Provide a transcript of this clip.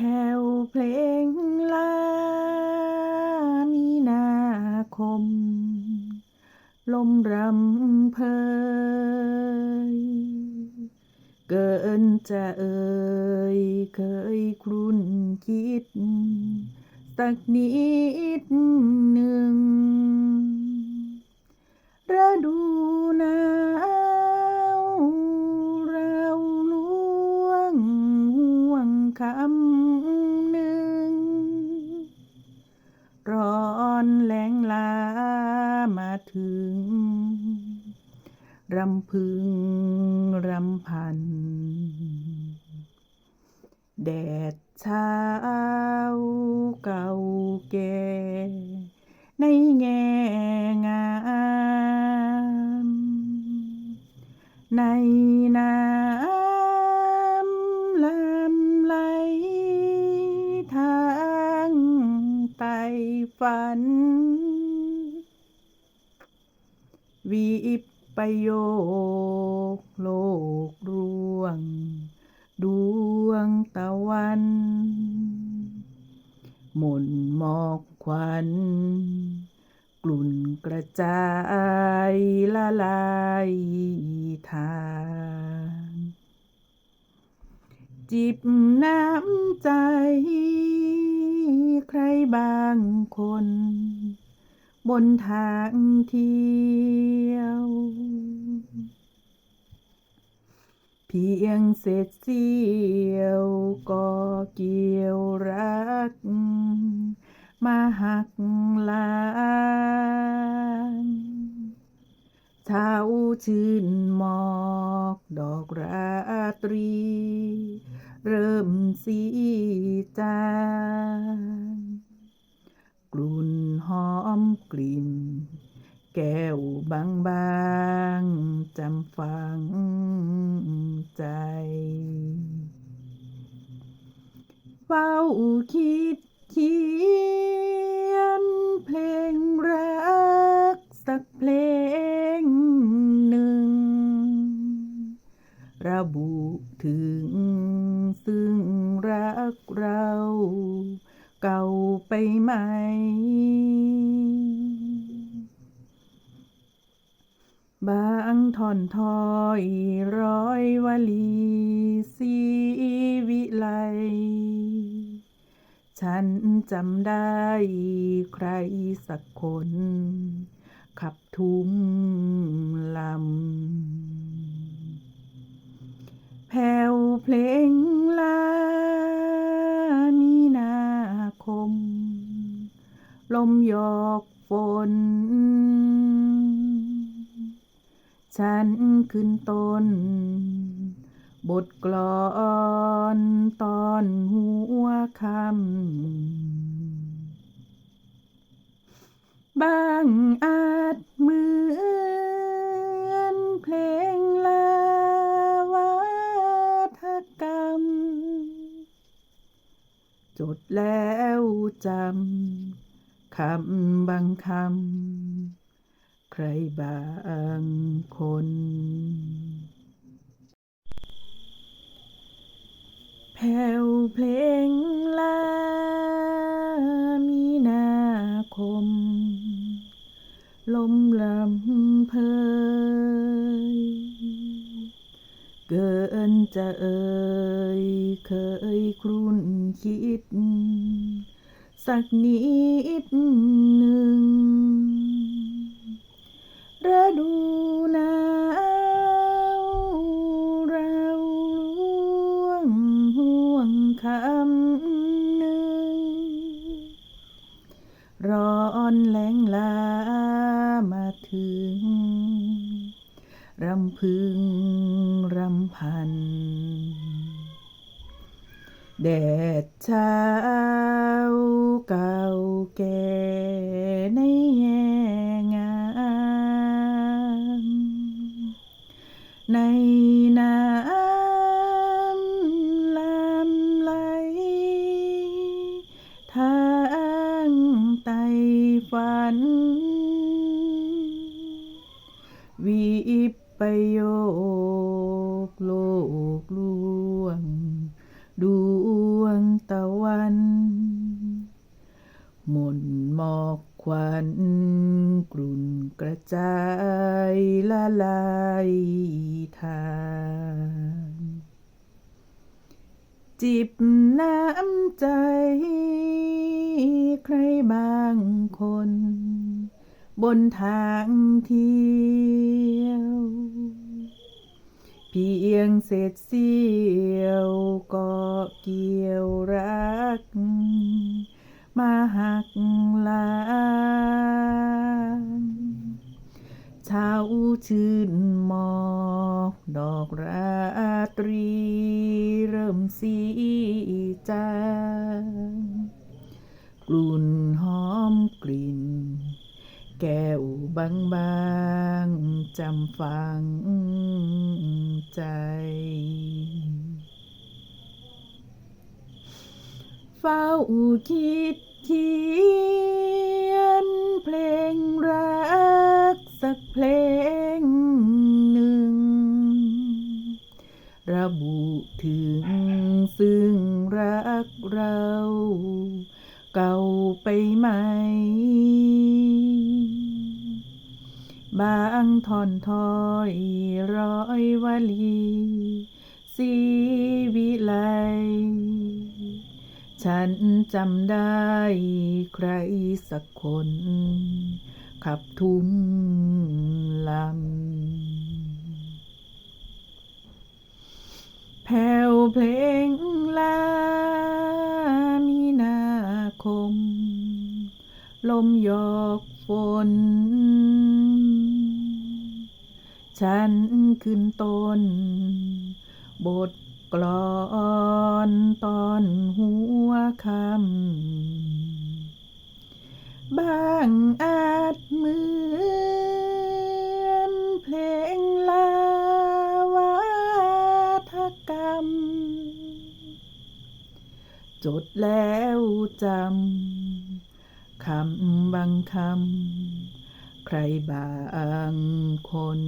แผวเพลงลามีนาคม ลมรำเพย เกินจะเอ่ยเคยครุ่นคิด สักนิดหนึ่งฤดูหนาวเราล่วงห่วงคำหนึ่ง ร้อนแรงลามาถึง รำ พึงรำพัน แดดเช้าเก่าแก่ในแง่งามในน้ำลำไหลทางไตฝันวิบ ประโยคโลกร่วง ดวงตะวัน หม่นหมอกควันกลุ่นกระจายละลายทางจิบน้ำใจ ใครบางคน บนทางที่ยว เพียงเศษเสี้ยวก็เกี่ยวรัก มาหักลางเช้าชื่นหมอกดอกราตรี เริ่มสีจางกลุ่นหอมกลิ่น แก้วบางๆจำฝัง ใจ เฝ้าคิดเขียนเพลงรักสักเพลงหนึ่ง ระบุถึงซึ่งรักเรา เก่าไปไหม บางท่อนถ้อยร้อยวลีสีวิไล ฉันจำได้ใครสักคน ขับทุ้มลำ แผ่วเพลงลามีนาคม ลมหยอกฝน ฉันขึ้นต้น บทกลอนตอนหัวคำบางอาจเหมือนเพลงลาวาทกรรม จดแล้วจำคำบางคำ รบางคน แผ่วเพลงลามีนาคม ลมลำเพย เกินจะเอ่ยเคยครุ่นคิด สักนิดหนึ่ง ฤดูหนาวเราล่วงห่วงคำหนึ่ง ร้อนแรงลามาถึง รำพึงรำพัน แดดเช้าเก่าแก่ในแง่ ในน้ำลำไหล ทางไตฝัน วีบไปโยกโลกลวง ดวงตะวัน หมุนหมอก ลุ่นกระจายละลายทางจิบน้ำใจ ใครบางคน บนทางเที่ยว เพียงเศษเสี้ยวก็เกี่ยวรัก มาหักลางเช้าชื่นหมอกดอกราตรี เริ่มสีจางกลุ่นหอมกลิ่น แก้วบางบางๆจำฝังใจเฝ้าคิด ขียนเพลงรักสักเพลงหนึ่ง ระบุถึงซึ่งรักเรา เก่าไปไหม บางท่อนถ้อยร้อยวลีสีวิไล ฉันจำได้ใครสักคน ขับทุ่งลำ แผ่วเพลงลามีนาคม ลมหยอกฝน ฉันขึ้นต้น บทกลอนตอนหัว คำบางอาจเหมือนเพลงลาวาทกรรม จดแล้วจำคำบางคำใครบางคน